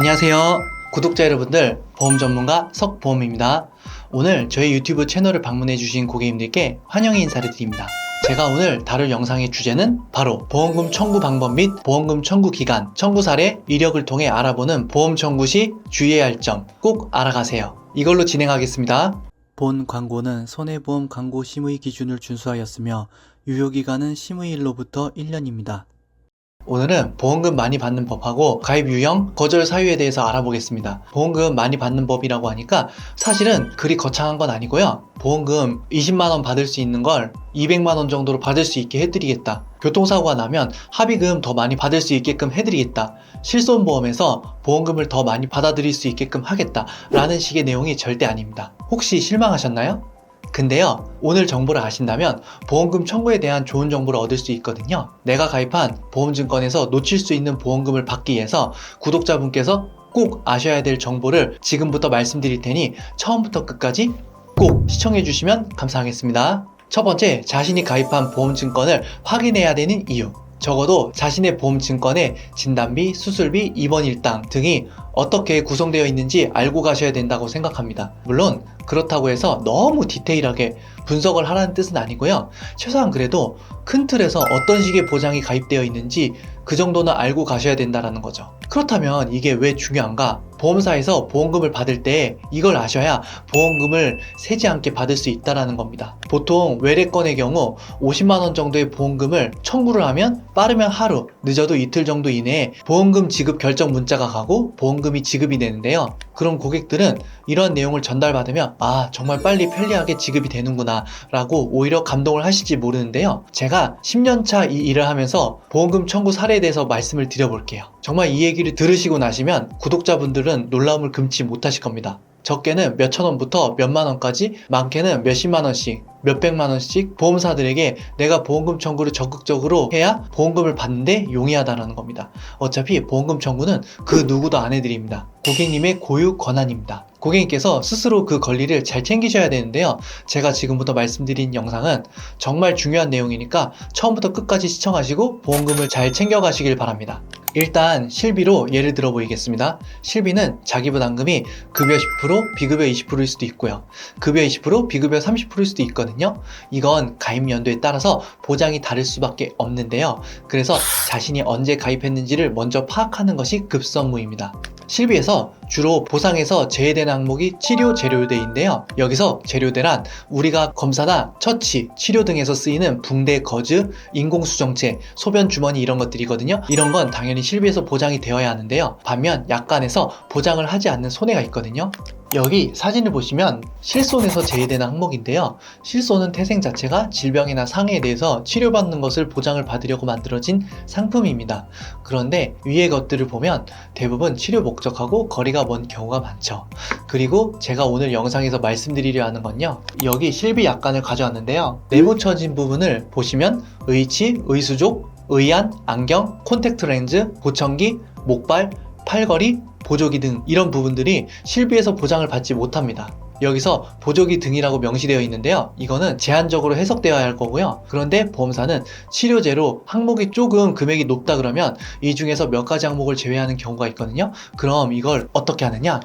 안녕하세요. 구독자 여러분들, 보험 전문가 석보험입니다. 오늘 저희 유튜브 채널을 방문해주신 고객님들께 환영의 인사를 드립니다. 제가 오늘 다룰 영상의 주제는 바로 보험금 청구 방법 및 보험금 청구 기간, 청구 사례, 이력을 통해 알아보는 보험 청구 시 주의해야 할 점 꼭 알아가세요. 이걸로 진행하겠습니다. 본 광고는 손해보험 광고 심의 기준을 준수하였으며 유효기간은 심의일로부터 1년입니다. 오늘은 보험금 많이 받는 법하고 가입 유형, 거절 사유에 대해서 알아보겠습니다. 보험금 많이 받는 법이라고 하니까 사실은 그리 거창한 건 아니고요. 보험금 20만원 받을 수 있는 걸 200만원 정도로 받을 수 있게 해드리겠다. 교통사고가 나면 합의금 더 많이 받을 수 있게끔 해드리겠다. 실손보험에서 보험금을 더 많이 받아들일 수 있게끔 하겠다. 라는 식의 내용이 절대 아닙니다. 혹시 실망하셨나요? 근데요, 오늘 정보를 아신다면 보험금 청구에 대한 좋은 정보를 얻을 수 있거든요. 내가 가입한 보험증권에서 놓칠 수 있는 보험금을 받기 위해서 구독자분께서 꼭 아셔야 될 정보를 지금부터 말씀드릴 테니 처음부터 끝까지 꼭 시청해 주시면 감사하겠습니다. 첫 번째, 자신이 가입한 보험증권을 확인해야 되는 이유. 적어도 자신의 보험 증권의 진단비, 수술비, 입원 일당 등이 어떻게 구성되어 있는지 알고 가셔야 된다고 생각합니다. 물론 그렇다고 해서 너무 디테일하게 분석을 하라는 뜻은 아니고요. 최소한 그래도 큰 틀에서 어떤 식의 보장이 가입되어 있는지 그 정도는 알고 가셔야 된다는 거죠. 그렇다면 이게 왜 중요한가? 보험사에서 보험금을 받을 때 이걸 아셔야 보험금을 세지 않게 받을 수 있다는 겁니다. 보통 외래건의 경우 50만 원 정도의 보험금을 청구를 하면 빠르면 하루, 늦어도 이틀 정도 이내에 보험금 지급 결정 문자가 가고 보험금이 지급이 되는데요. 그럼 고객들은 이런 내용을 전달받으면 아, 정말 빨리 편리하게 지급이 되는구나 라고 오히려 감동을 하실지 모르는데요. 제가 10년차 이 일을 하면서 보험금 청구 사례에 대해서 말씀을 드려볼게요. 정말 이 얘기를 들으시고 나시면 구독자분들은 놀라움을 금치 못하실 겁니다. 적게는 몇천 원부터 몇만 원까지, 많게는 몇십만 원씩, 몇백만 원씩 보험사들에게 내가 보험금 청구를 적극적으로 해야 보험금을 받는데 용이하다는 겁니다. 어차피 보험금 청구는 그 누구도 안 해드립니다. 고객님의 고유 권한입니다. 고객님께서 스스로 그 권리를 잘 챙기셔야 되는데요. 제가 지금부터 말씀드린 영상은 정말 중요한 내용이니까 처음부터 끝까지 시청하시고 보험금을 잘 챙겨가시길 바랍니다. 일단 실비로 예를 들어 보이겠습니다. 실비는 자기 부담금이 급여 10%, 비급여 20%일 수도 있고요. 급여 20%, 비급여 30%일 수도 있거든요. 이건 가입 연도에 따라서 보장이 다를 수밖에 없는데요. 그래서 자신이 언제 가입했는지를 먼저 파악하는 것이 급선무입니다. 실비에서 주로 보상에서 제외되는 항목이 치료 재료대인데요. 여기서 재료대란 우리가 검사나 처치, 치료 등에서 쓰이는 붕대 거즈, 인공수정체, 소변 주머니 이런 것들이거든요. 이런 건 당연히 실비에서 보장이 되어야 하는데요. 반면 약관에서 보장을 하지 않는 손해가 있거든요. 여기 사진을 보시면 실손에서 제외되는 항목인데요. 실손은 태생 자체가 질병이나 상해에 대해서 치료받는 것을 보장을 받으려고 만들어진 상품입니다. 그런데 위의 것들을 보면 대부분 치료 목적하고 거리가 먼 경우가 많죠. 그리고 제가 오늘 영상에서 말씀드리려 하는 건요. 여기 실비 약관을 가져왔는데요. 네모 쳐진 부분을 보시면 의치, 의수족, 의안, 안경, 콘택트 렌즈, 보청기, 목발, 팔걸이, 보조기 등 이런 부분들이 실비에서 보장을 받지 못합니다. 여기서 보조기 등이라고 명시되어 있는데요. 이거는 제한적으로 해석되어야 할 거고요. 그런데 보험사는 치료제로 항목이 조금 금액이 높다 그러면 이 중에서 몇 가지 항목을 제외하는 경우가 있거든요. 그럼 이걸 어떻게 하느냐?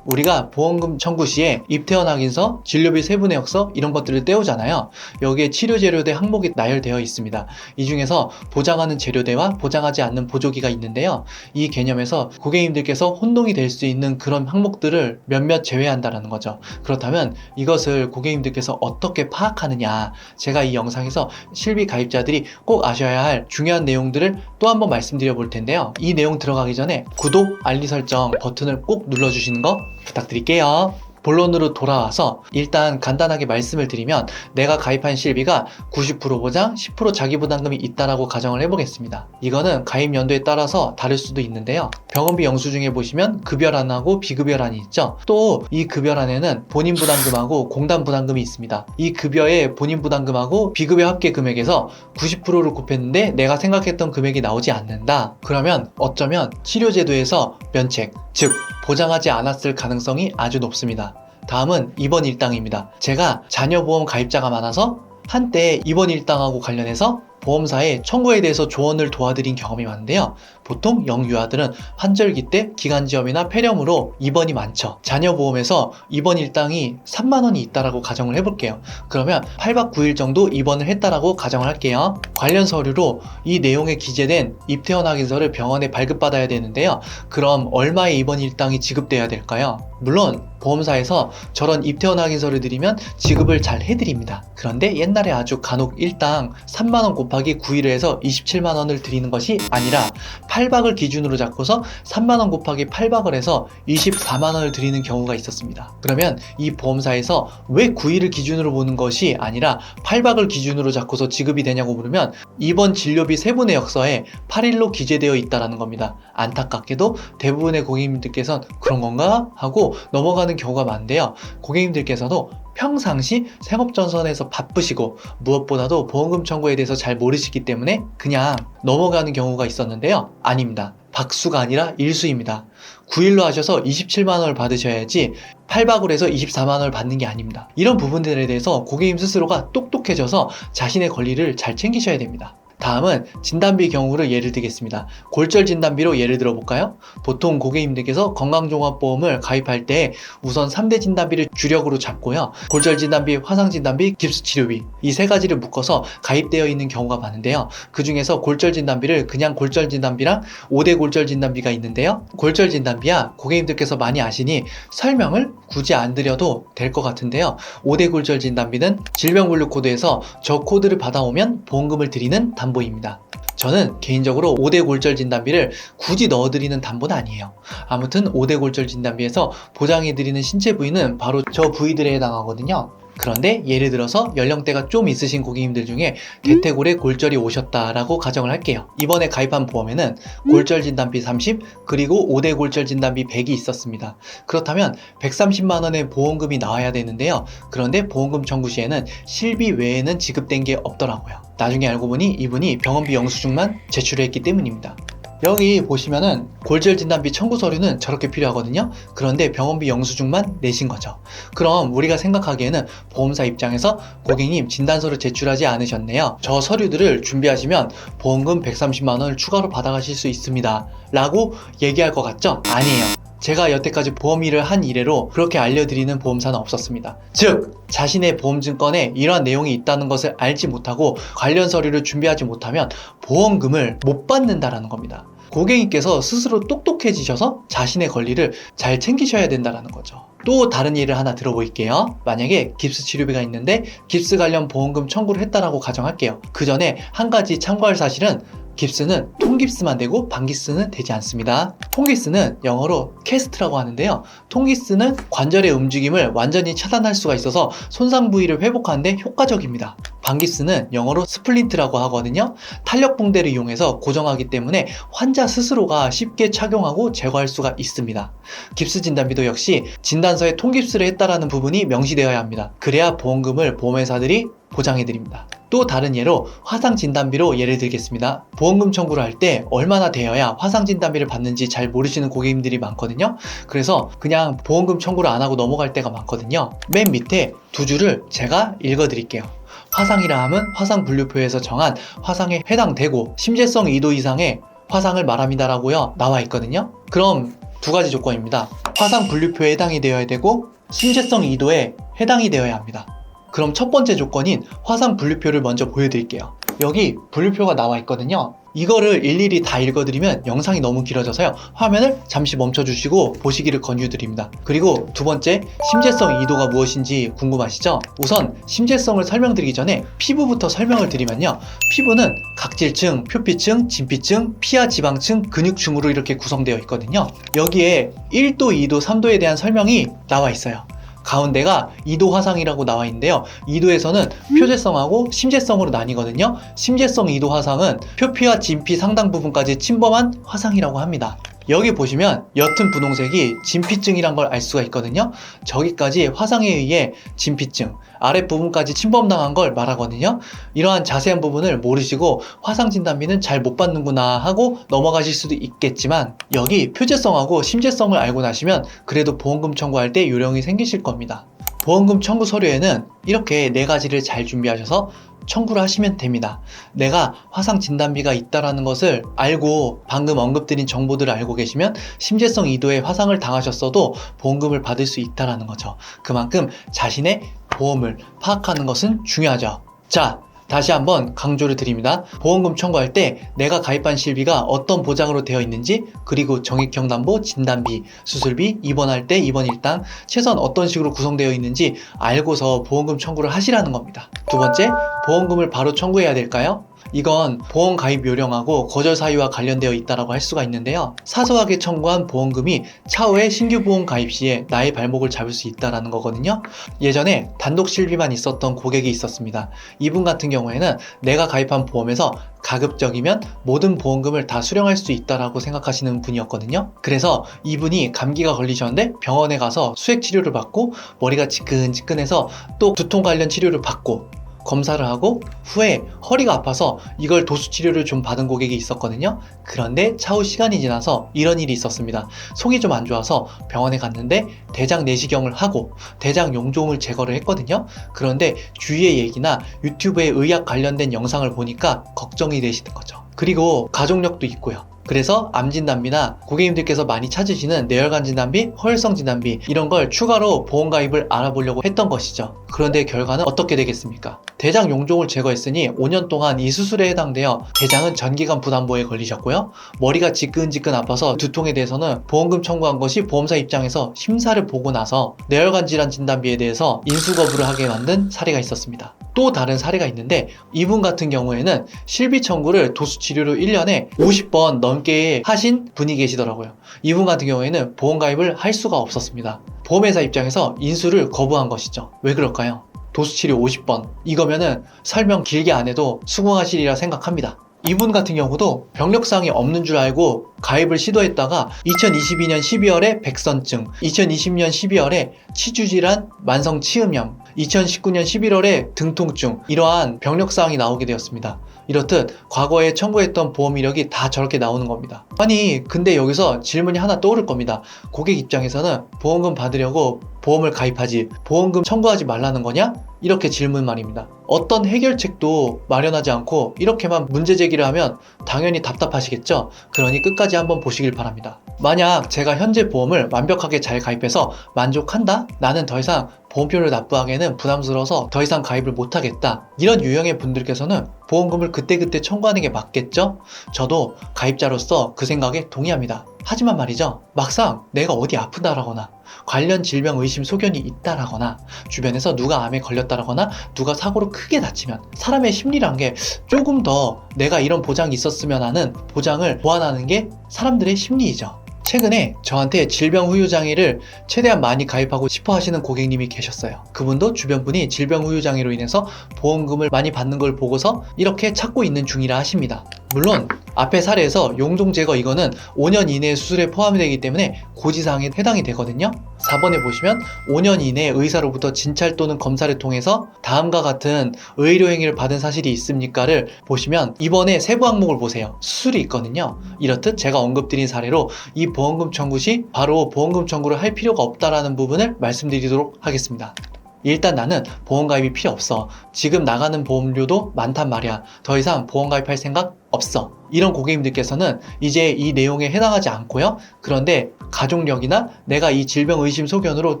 우리가 보험금 청구 시에 입퇴원 확인서, 진료비 세부 내역서 이런 것들을 떼우잖아요. 여기에 치료 재료대 항목이 나열되어 있습니다. 이 중에서 보장하는 재료대와 보장하지 않는 보조기가 있는데요. 이 개념에서 고객님들께서 혼동이 될 수 있는 그런 항목들을 몇몇 제외한다는 거죠. 그렇다면 이것을 고객님들께서 어떻게 파악하느냐? 제가 이 영상에서 실비 가입자들이 꼭 아셔야 할 중요한 내용들을 또 한번 말씀드려 볼 텐데요. 이 내용 들어가기 전에 구독, 알림 설정 버튼을 꼭 눌러 주시는 거 부탁드릴게요. 본론으로 돌아와서 일단 간단하게 말씀을 드리면 내가 가입한 실비가 90% 보장, 10% 자기 부담금이 있다라고 가정을 해보겠습니다. 이거는 가입 연도에 따라서 다를 수도 있는데요. 병원비 영수증에 보시면 급여란하고 비급여란이 있죠. 또 이 급여란에는 본인 부담금하고 공단 부담금이 있습니다. 이 급여의 본인 부담금하고 비급여 합계 금액에서 90%를 곱했는데 내가 생각했던 금액이 나오지 않는다. 그러면 어쩌면 치료제도에서 면책, 즉 보장하지 않았을 가능성이 아주 높습니다. 다음은 입원 일당입니다. 제가 자녀 보험 가입자가 많아서 한때 입원 일당하고 관련해서 보험사에 청구에 대해서 조언을 도와드린 경험이 많은데요. 보통 영유아들은 환절기 때 기관지염이나 폐렴으로 입원이 많죠. 자녀 보험에서 입원 일당이 3만 원이 있다라고 가정을 해볼게요. 그러면 8박 9일 정도 입원을 했다라고 가정을 할게요. 관련 서류로 이 내용에 기재된 입퇴원 확인서를 병원에 발급받아야 되는데요. 그럼 얼마의 입원 일당이 지급돼야 될까요? 물론 보험사에서 저런 입퇴원 확인서를 드리면 지급을 잘 해드립니다. 그런데 옛날에 아주 간혹 일당 3만원 곱하기 9일을 해서 27만원을 드리는 것이 아니라 8 박을 기준으로 잡고서 3만원 곱하기 8박을 해서 24만원을 드리는 경우가 있었습니다. 그러면 이 보험사에서 왜 9일을 기준으로 보는 것이 아니라 8박을 기준으로 잡고서 지급이 되냐고 물으면 이번 진료비 세분의 역서에 8일로 기재되어 있다는 겁니다. 안타깝게도 대부분의 고객님들께서는 그런 건가? 하고 넘어가는 경우가 많은데요. 고객님들께서도 평상시 생업전선에서 바쁘시고 무엇보다도 보험금 청구에 대해서 잘 모르시기 때문에 그냥 넘어가는 경우가 있었는데요. 아닙니다. 박수가 아니라 일수입니다. 9일로 하셔서 27만원을 받으셔야지 8박으로 해서 24만원을 받는 게 아닙니다. 이런 부분들에 대해서 고객님 스스로가 똑똑해져서 자신의 권리를 잘 챙기셔야 됩니다. 다음은 진단비 경우를 예를 들겠습니다. 골절 진단비로 예를 들어볼까요? 보통 고객님들께서 건강종합보험을 가입할 때 우선 3대 진단비를 주력으로 잡고요. 골절 진단비, 화상 진단비, 깁스 치료비 이 세 가지를 묶어서 가입되어 있는 경우가 많은데요. 그 중에서 골절 진단비를 그냥 골절 진단비랑 5대 골절 진단비가 있는데요. 골절 진단비야 고객님들께서 많이 아시니 설명을 굳이 안 드려도 될 것 같은데요. 5대 골절 진단비는 질병 분류 코드에서 저 코드를 받아오면 보험금을 드리는 담보 입니다. 저는 개인적으로 5대 골절 진단비를 굳이 넣어드리는 담보는 아니에요. 아무튼 5대 골절 진단비에서 보장해드리는 신체 부위는 바로 저 부위들에 해당하거든요. 그런데 예를 들어서 연령대가 좀 있으신 고객님들 중에 대퇴골에 골절이 오셨다라고 가정을 할게요. 이번에 가입한 보험에는 골절 진단비 30 그리고 5대 골절 진단비 100이 있었습니다. 그렇다면 130만 원의 보험금이 나와야 되는데요. 그런데 보험금 청구 시에는 실비 외에는 지급된 게 없더라고요. 나중에 알고 보니 이분이 병원비 영수증만 제출했기 때문입니다. 여기 보시면은 골절 진단 비 청구 서류는 저렇게 필요하거든요. 그런데 병원비 영수증만 내신 거죠. 그럼 우리가 생각하기에는 보험사 입장에서 고객님 진단서를 제출하지 않으셨네요. 저 서류들을 준비하시면 보험금 130만 원을 추가로 받아가실 수 있습니다. 라고 얘기할 것 같죠? 아니에요. 제가 여태까지 보험 일을 한 이래로 그렇게 알려드리는 보험사는 없었습니다. 즉, 자신의 보험증권에 이러한 내용이 있다는 것을 알지 못하고 관련 서류를 준비하지 못하면 보험금을 못 받는다라는 겁니다. 고객님께서 스스로 똑똑해지셔서 자신의 권리를 잘 챙기셔야 된다는 거죠. 또 다른 예를 하나 들어볼게요. 만약에 깁스 치료비가 있는데 깁스 관련 보험금 청구를 했다라고 가정할게요. 그 전에 한 가지 참고할 사실은 깁스는 통깁스만 되고 반깁스는 되지 않습니다. 통깁스는 영어로 캐스트라고 하는데요. 통깁스는 관절의 움직임을 완전히 차단할 수가 있어서 손상 부위를 회복하는데 효과적입니다. 반깁스는 영어로 스플린트라고 하거든요. 탄력 붕대를 이용해서 고정하기 때문에 환자 스스로가 쉽게 착용하고 제거할 수가 있습니다. 깁스 진단비도 역시 진단서에 통깁스를 했다라는 부분이 명시되어야 합니다. 그래야 보험금을 보험회사들이 보장해드립니다. 또 다른 예로 화상 진단비로 예를 들겠습니다. 보험금 청구를 할 때 얼마나 되어야 화상 진단비를 받는지 잘 모르시는 고객님들이 많거든요. 그래서 그냥 보험금 청구를 안 하고 넘어갈 때가 많거든요. 맨 밑에 두 줄을 제가 읽어드릴게요. 화상이라 함은 화상 분류표에서 정한 화상에 해당되고 심재성 2도 이상의 화상을 말합니다라고요 나와 있거든요. 그럼 두 가지 조건입니다. 화상 분류표에 해당이 되어야 되고 심재성 2도에 해당이 되어야 합니다. 그럼 첫 번째 조건인 화상 분류표를 먼저 보여드릴게요. 여기 분류표가 나와 있거든요. 이거를 일일이 다 읽어드리면 영상이 너무 길어져서요. 화면을 잠시 멈춰주시고 보시기를 권유드립니다. 그리고 두 번째, 심재성 2도가 무엇인지 궁금하시죠? 우선 심재성을 설명드리기 전에 피부부터 설명을 드리면요. 피부는 각질층, 표피층, 진피층, 피하 지방층, 근육층으로 이렇게 구성되어 있거든요. 여기에 1도, 2도, 3도에 대한 설명이 나와 있어요. 가운데가 2도 화상이라고 나와 있는데요. 2도에서는 표재성하고 심재성으로 나뉘거든요. 심재성 2도 화상은 표피와 진피 상당 부분까지 침범한 화상이라고 합니다. 여기 보시면 옅은 분홍색이 진피증이란 걸 알 수가 있거든요. 저기까지 화상에 의해 진피증, 아랫부분까지 침범당한 걸 말하거든요. 이러한 자세한 부분을 모르시고 화상 진단비는 잘 못 받는구나 하고 넘어가실 수도 있겠지만 여기 표재성하고 심재성을 알고 나시면 그래도 보험금 청구할 때 요령이 생기실 겁니다. 보험금 청구 서류에는 이렇게 네 가지를 잘 준비하셔서 청구를 하시면 됩니다. 내가 화상 진단비가 있다라는 것을 알고 방금 언급드린 정보들을 알고 계시면 심재성 이도에 화상을 당하셨어도 보험금을 받을 수 있다라는 거죠. 그만큼 자신의 보험을 파악하는 것은 중요하죠. 자, 다시 한번 강조를 드립니다. 보험금 청구할 때 내가 가입한 실비가 어떤 보장으로 되어 있는지, 그리고 정액형 담보, 진단비, 수술비, 입원할 때 입원 일당, 최소한 어떤 식으로 구성되어 있는지 알고서 보험금 청구를 하시라는 겁니다. 두 번째, 보험금을 바로 청구해야 될까요? 이건 보험 가입 요령하고 거절 사유와 관련되어 있다라고 할 수가 있는데요. 사소하게 청구한 보험금이 차후에 신규 보험 가입 시에 나의 발목을 잡을 수 있다라는 거거든요. 예전에 단독 실비만 있었던 고객이 있었습니다. 이분 같은 경우에는 내가 가입한 보험에서 가급적이면 모든 보험금을 다 수령할 수 있다라고 생각하시는 분이었거든요. 그래서 이분이 감기가 걸리셨는데 병원에 가서 수액 치료를 받고 머리가 지끈지끈해서 또 두통 관련 치료를 받고 검사를 하고 후에 허리가 아파서 이걸 도수 치료를 좀 받은 고객이 있었거든요. 그런데 차후 시간이 지나서 이런 일이 있었습니다. 속이 좀 안 좋아서 병원에 갔는데 대장 내시경을 하고 대장 용종을 제거를 했거든요. 그런데 주위의 얘기나 유튜브에 의학 관련된 영상을 보니까 걱정이 되시는 거죠. 그리고 가족력도 있고요. 그래서 암 진단비나 고객님들께서 많이 찾으시는 뇌혈관 진단비, 허혈성 진단비 이런 걸 추가로 보험 가입을 알아보려고 했던 것이죠. 그런데 결과는 어떻게 되겠습니까? 대장 용종을 제거했으니 5년 동안 이 수술에 해당되어 대장은 전기관 부담보에 걸리셨고요. 머리가 지끈지끈 아파서 두통에 대해서는 보험금 청구한 것이 보험사 입장에서 심사를 보고 나서 뇌혈관 질환 진단비에 대해서 인수 거부를 하게 만든 사례가 있었습니다. 또 다른 사례가 있는데 이분 같은 경우에는 실비 청구를 도수 치료로 1년에 50번 넘게 하신 분이 계시더라고요. 이분 같은 경우에는 보험 가입을 할 수가 없었습니다. 보험회사 입장에서 인수를 거부한 것이죠. 왜 그럴까요? 도수 치료 50번. 이거면은 설명 길게 안 해도 수긍하시리라 생각합니다. 이분 같은 경우도 병력상이 없는 줄 알고 가입을 시도했다가 2022년 12월에 백선증, 2020년 12월에 치주질환 만성 치음염, 2019년 11월에 등통증 이러한 병력 사항이 나오게 되었습니다. 이렇듯 과거에 청구했던 보험 이력이 다 저렇게 나오는 겁니다. 아니 근데 여기서 질문이 하나 떠오를 겁니다. 고객 입장에서는 보험금 받으려고 보험을 가입하지 보험금 청구하지 말라는 거냐? 이렇게 질문 말입니다. 어떤 해결책도 마련하지 않고 이렇게만 문제 제기를 하면 당연히 답답하시겠죠? 그러니 끝까지 한번 보시길 바랍니다. 만약 제가 현재 보험을 완벽하게 잘 가입해서 만족한다? 나는 더 이상 보험료를 납부하기에는 부담스러워서 더 이상 가입을 못하겠다. 이런 유형의 분들께서는 보험금을 그때그때 청구하는 게 맞겠죠? 저도 가입자로서 그 생각에 동의합니다. 하지만 말이죠. 막상 내가 어디 아프다라거나 관련 질병 의심 소견이 있다라거나 주변에서 누가 암에 걸렸다라거나 누가 사고로 크게 다치면 사람의 심리란 게 조금 더 내가 이런 보장이 있었으면 하는 보장을 보완하는 게 사람들의 심리이죠. 최근에 저한테 질병 후유 장애를 최대한 많이 가입하고 싶어 하시는 고객님이 계셨어요. 그분도 주변 분이 질병 후유 장애로 인해서 보험금을 많이 받는 걸 보고서 이렇게 찾고 있는 중이라 하십니다. 물론 앞에 사례에서 용종 제거 이거는 5년 이내 수술에 포함이 되기 때문에 고지사항에 해당이 되거든요. 4번에 보시면 5년 이내 의사로부터 진찰 또는 검사를 통해서 다음과 같은 의료 행위를 받은 사실이 있습니까를 보시면 이번에 세부 항목을 보세요. 수술이 있거든요. 이렇듯 제가 언급드린 사례로 이 보험금 청구 시 바로 보험금 청구를 할 필요가 없다라는 부분을 말씀드리도록 하겠습니다. 일단 나는 보험 가입이 필요 없어. 지금 나가는 보험료도 많단 말이야. 더 이상 보험 가입할 생각 없어. 이런 고객님들께서는 이제 이 내용에 해당하지 않고요. 그런데 가족력이나 내가 이 질병 의심 소견으로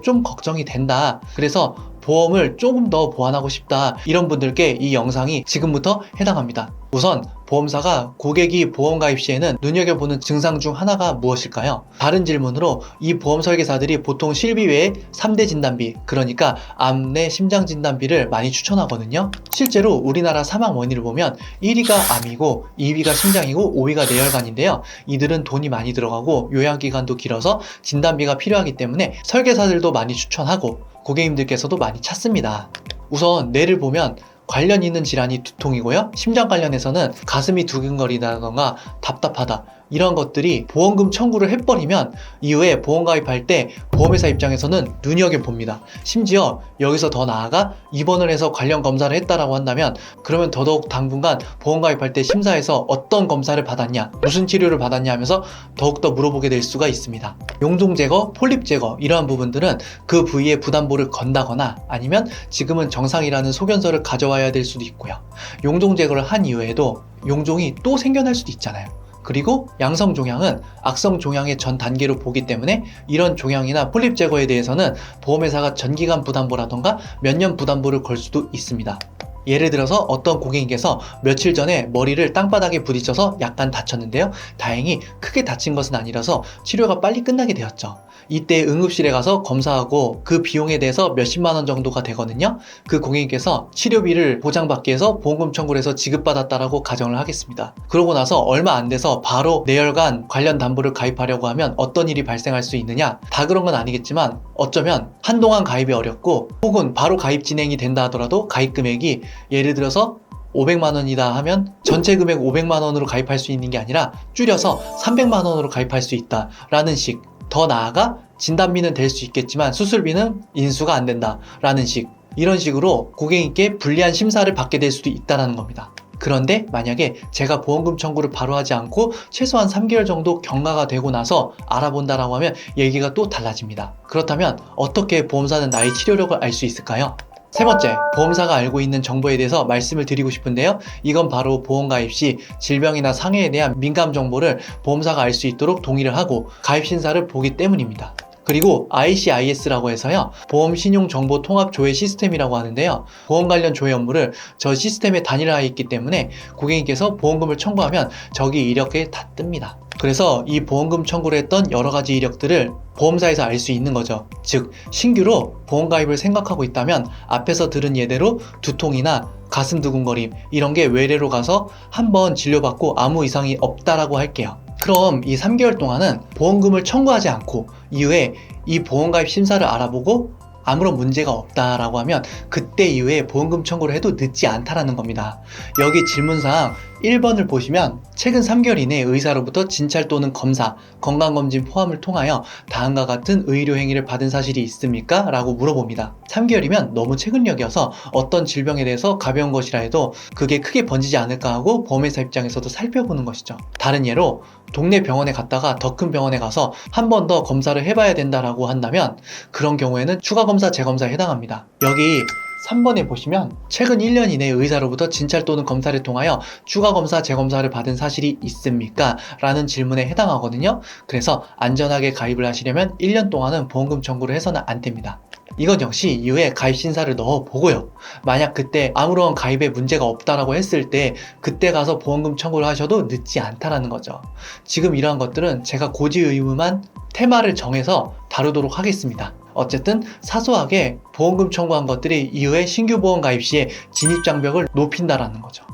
좀 걱정이 된다. 그래서 보험을 조금 더 보완하고 싶다. 이런 분들께 이 영상이 지금부터 해당합니다. 우선 보험사가 고객이 보험 가입 시에는 눈여겨보는 증상 중 하나가 무엇일까요? 다른 질문으로 이 보험 설계사들이 보통 실비 외에 3대 진단비, 그러니까 암 내 심장 진단비를 많이 추천하거든요. 실제로 우리나라 사망 원인을 보면 1위가 암이고 2위가 심장이고 5위가 뇌혈관인데요. 이들은 돈이 많이 들어가고 요양 기간도 길어서 진단비가 필요하기 때문에 설계사들도 많이 추천하고 고객님들께서도 많이 찾습니다. 우선 뇌를 보면 관련 있는 질환이 두통이고요. 심장 관련해서는 가슴이 두근거리다던가 답답하다. 이런 것들이 보험금 청구를 해버리면 이후에 보험 가입할 때 보험회사 입장에서는 눈여겨봅니다. 심지어 여기서 더 나아가 입원을 해서 관련 검사를 했다라고 한다면 그러면 더더욱 당분간 보험 가입할 때 심사에서 어떤 검사를 받았냐, 무슨 치료를 받았냐 하면서 더욱더 물어보게 될 수가 있습니다. 용종 제거, 폴립 제거 이러한 부분들은 그 부위에 부담보를 건다거나 아니면 지금은 정상이라는 소견서를 가져와야 될 수도 있고요. 용종 제거를 한 이후에도 용종이 또 생겨날 수도 있잖아요. 그리고 양성 종양은 악성 종양의 전 단계로 보기 때문에 이런 종양이나 폴립 제거에 대해서는 보험회사가 전기간 부담보라던가 몇 년 부담보를 걸 수도 있습니다. 예를 들어서 어떤 고객님께서 며칠 전에 머리를 땅바닥에 부딪혀서 약간 다쳤는데요. 다행히 크게 다친 것은 아니라서 치료가 빨리 끝나게 되었죠. 이때 응급실에 가서 검사하고 그 비용에 대해서 몇십만 원 정도가 되거든요. 그 고객님께서 치료비를 보장받기 위해서 보험금 청구를 해서 지급받았다라고 가정을 하겠습니다. 그러고 나서 얼마 안 돼서 바로 내열관 관련 담보를 가입하려고 하면 어떤 일이 발생할 수 있느냐? 다 그런 건 아니겠지만 어쩌면 한동안 가입이 어렵고 혹은 바로 가입 진행이 된다 하더라도 가입 금액이 예를 들어서 500만 원이다 하면 전체 금액 500만 원으로 가입할 수 있는 게 아니라 줄여서 300만 원으로 가입할 수 있다라는 식. 더 나아가 진단비는 될 수 있겠지만 수술비는 인수가 안 된다라는 식. 이런 식으로 고객님께 불리한 심사를 받게 될 수도 있다는 겁니다. 그런데 만약에 제가 보험금 청구를 바로 하지 않고 최소한 3개월 정도 경과가 되고 나서 알아본다라고 하면 얘기가 또 달라집니다. 그렇다면 어떻게 보험사는 나의 치료력을 알 수 있을까요? 세 번째, 보험사가 알고 있는 정보에 대해서 말씀을 드리고 싶은데요. 이건 바로 보험 가입 시 질병이나 상해에 대한 민감 정보를 보험사가 알 수 있도록 동의를 하고 가입 신사를 보기 때문입니다. 그리고 ICIS라고 해서요. 보험 신용 정보 통합 조회 시스템이라고 하는데요. 보험 관련 조회 업무를 저 시스템에 단일화해 있기 때문에 고객님께서 보험금을 청구하면 저기 이력에 다 뜹니다. 그래서 이 보험금 청구를 했던 여러 가지 이력들을 보험사에서 알 수 있는 거죠. 즉, 신규로 보험 가입을 생각하고 있다면 앞에서 들은 예대로 두통이나 가슴 두근거림 이런 게 외래로 가서 한번 진료받고 아무 이상이 없다라고 할게요. 그럼 이 3개월 동안은 보험금을 청구하지 않고 이후에 이 보험가입 심사를 알아보고 아무런 문제가 없다라고 하면 그때 이후에 보험금 청구를 해도 늦지 않다라는 겁니다. 여기 질문사항 1번을 보시면 최근 3개월 이내 의사로부터 진찰 또는 검사, 건강검진 포함을 통하여 다음과 같은 의료 행위를 받은 사실이 있습니까? 라고 물어봅니다. 3개월이면 너무 최근력이어서 어떤 질병에 대해서 가벼운 것이라 해도 그게 크게 번지지 않을까 하고 보험회사 입장에서도 살펴보는 것이죠. 다른 예로 동네 병원에 갔다가 더 큰 병원에 가서 한 번 더 검사를 해봐야 된다라고 한다면 그런 경우에는 추가 검사, 재검사에 해당합니다. 여기 3번에 보시면 최근 1년 이내 의사로부터 진찰 또는 검사를 통하여 추가 검사, 재검사를 받은 사실이 있습니까? 라는 질문에 해당하거든요. 그래서 안전하게 가입을 하시려면 1년 동안은 보험금 청구를 해서는 안 됩니다. 이건 역시 이후에 가입 신사를 넣어 보고요. 만약 그때 아무런 가입에 문제가 없다라고 했을 때 그때 가서 보험금 청구를 하셔도 늦지 않다라는 거죠. 지금 이러한 것들은 제가 고지 의무만 테마를 정해서 다루도록 하겠습니다. 어쨌든 사소하게 보험금 청구한 것들이 이후에 신규 보험 가입 시에 진입 장벽을 높인다라는 거죠.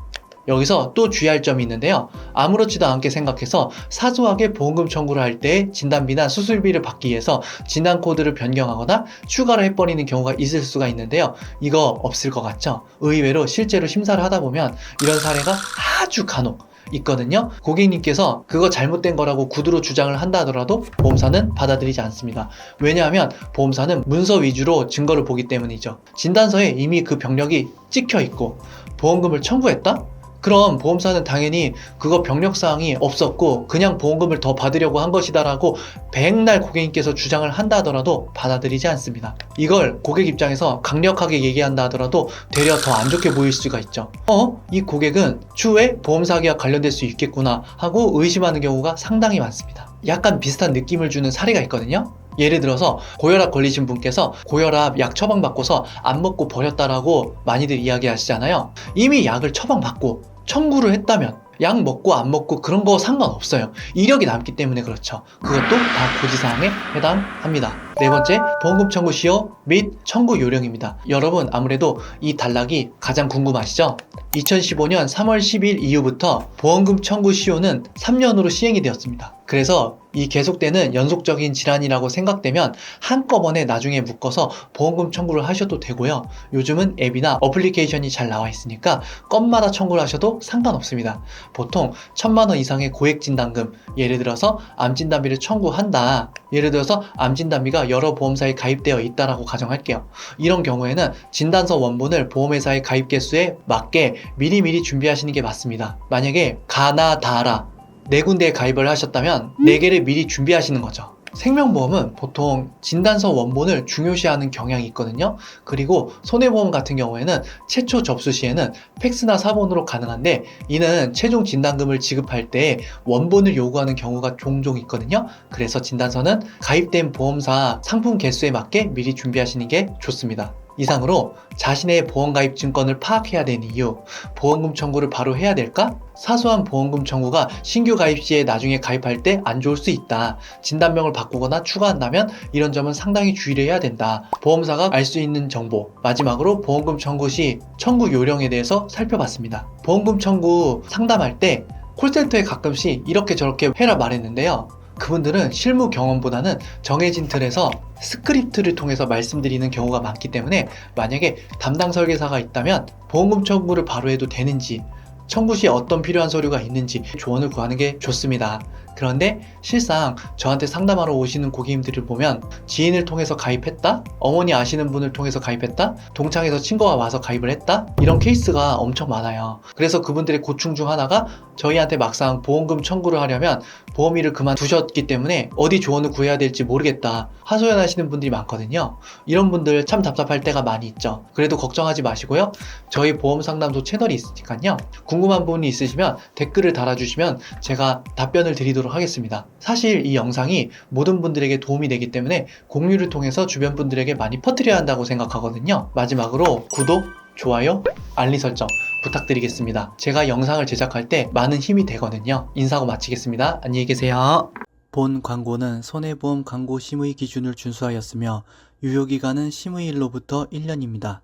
여기서 또 주의할 점이 있는데요. 아무렇지도 않게 생각해서 사소하게 보험금 청구를 할 때 진단비나 수술비를 받기 위해서 진단 코드를 변경하거나 추가를 해버리는 경우가 있을 수가 있는데요. 이거 없을 것 같죠? 의외로 실제로 심사를 하다 보면 이런 사례가 아주 간혹 있거든요. 고객님께서 그거 잘못된 거라고 구두로 주장을 한다 하더라도 보험사는 받아들이지 않습니다. 왜냐하면 보험사는 문서 위주로 증거를 보기 때문이죠. 진단서에 이미 그 병력이 찍혀 있고 보험금을 청구했다? 그럼 보험사는 당연히 그거 병력사항이 없었고 그냥 보험금을 더 받으려고 한 것이다라고 백날 고객님께서 주장을 한다 하더라도 받아들이지 않습니다. 이걸 고객 입장에서 강력하게 얘기한다 하더라도 되려 더 안 좋게 보일 수가 있죠. 어? 이 고객은 추후에 보험사기와 관련될 수 있겠구나 하고 의심하는 경우가 상당히 많습니다. 약간 비슷한 느낌을 주는 사례가 있거든요. 예를 들어서 고혈압 걸리신 분께서 고혈압 약 처방 받고서 안 먹고 버렸다라고 많이들 이야기하시잖아요. 이미 약을 처방 받고 청구를 했다면 약 먹고 안 먹고 그런 거 상관없어요. 이력이 남기 때문에 그렇죠. 그것도 다 고지사항에 해당합니다. 네 번째, 보험금 청구 시효 및 청구 요령입니다. 여러분 아무래도 이 단락이 가장 궁금하시죠? 2015년 3월 10일 이후부터 보험금 청구 시효는 3년으로 시행이 되었습니다. 그래서 이 계속되는 연속적인 질환이라고 생각되면 한꺼번에 나중에 묶어서 보험금 청구를 하셔도 되고요. 요즘은 앱이나 어플리케이션이 잘 나와 있으니까 건마다 청구를 하셔도 상관없습니다. 보통 천만 원 이상의 고액 진단금, 예를 들어서 암 진단비를 청구한다. 예를 들어서 암 진단비가 여러 보험사에 가입되어 있다라고 가정할게요. 이런 경우에는 진단서 원본을 보험회사의 가입 개수에 맞게 미리미리 준비하시는 게 맞습니다. 만약에 가나 다라 네 군데에 가입을 하셨다면 네 개를 미리 준비하시는 거죠. 생명보험은 보통 진단서 원본을 중요시하는 경향이 있거든요. 그리고 손해보험 같은 경우에는 최초 접수 시에는 팩스나 사본으로 가능한데 이는 최종 진단금을 지급할 때 원본을 요구하는 경우가 종종 있거든요. 그래서 진단서는 가입된 보험사 상품 개수에 맞게 미리 준비하시는 게 좋습니다. 이상으로 자신의 보험 가입 증권을 파악해야 되는 이유, 보험금 청구를 바로 해야 될까? 사소한 보험금 청구가 신규 가입 시에 나중에 가입할 때 안 좋을 수 있다. 진단명을 바꾸거나 추가한다면 이런 점은 상당히 주의를 해야 된다. 보험사가 알 수 있는 정보. 마지막으로 보험금 청구 시 청구 요령에 대해서 살펴봤습니다. 보험금 청구 상담할 때 콜센터에 가끔씩 이렇게 저렇게 해라 말했는데요. 그분들은 실무 경험보다는 정해진 틀에서 스크립트를 통해서 말씀드리는 경우가 많기 때문에 만약에 담당 설계사가 있다면 보험금 청구를 바로 해도 되는지 청구 시 어떤 필요한 서류가 있는지 조언을 구하는 게 좋습니다. 그런데 실상 저한테 상담하러 오시는 고객님들을 보면 지인을 통해서 가입했다? 어머니 아시는 분을 통해서 가입했다? 동창에서 친구가 와서 가입을 했다? 이런 케이스가 엄청 많아요. 그래서 그분들의 고충 중 하나가 저희한테 막상 보험금 청구를 하려면 보험일을 그만두셨기 때문에 어디 조언을 구해야 될지 모르겠다. 하소연하시는 분들이 많거든요. 이런 분들 참 답답할 때가 많이 있죠. 그래도 걱정하지 마시고요. 저희 보험 상담소 채널이 있으니까요. 궁금한 부분이 있으시면 댓글을 달아주시면 제가 답변을 드리도록 하겠습니다. 사실 이 영상이 모든 분들에게 도움이 되기 때문에 공유를 통해서 주변 분들에게 많이 퍼뜨려야 한다고 생각하거든요. 마지막으로 구독, 좋아요, 알림 설정 부탁드리겠습니다. 제가 영상을 제작할 때 많은 힘이 되거든요. 인사하고 마치겠습니다. 안녕히 계세요. 본 광고는 손해보험 광고 심의 기준을 준수하였으며 유효기간은 심의일로부터 1년입니다.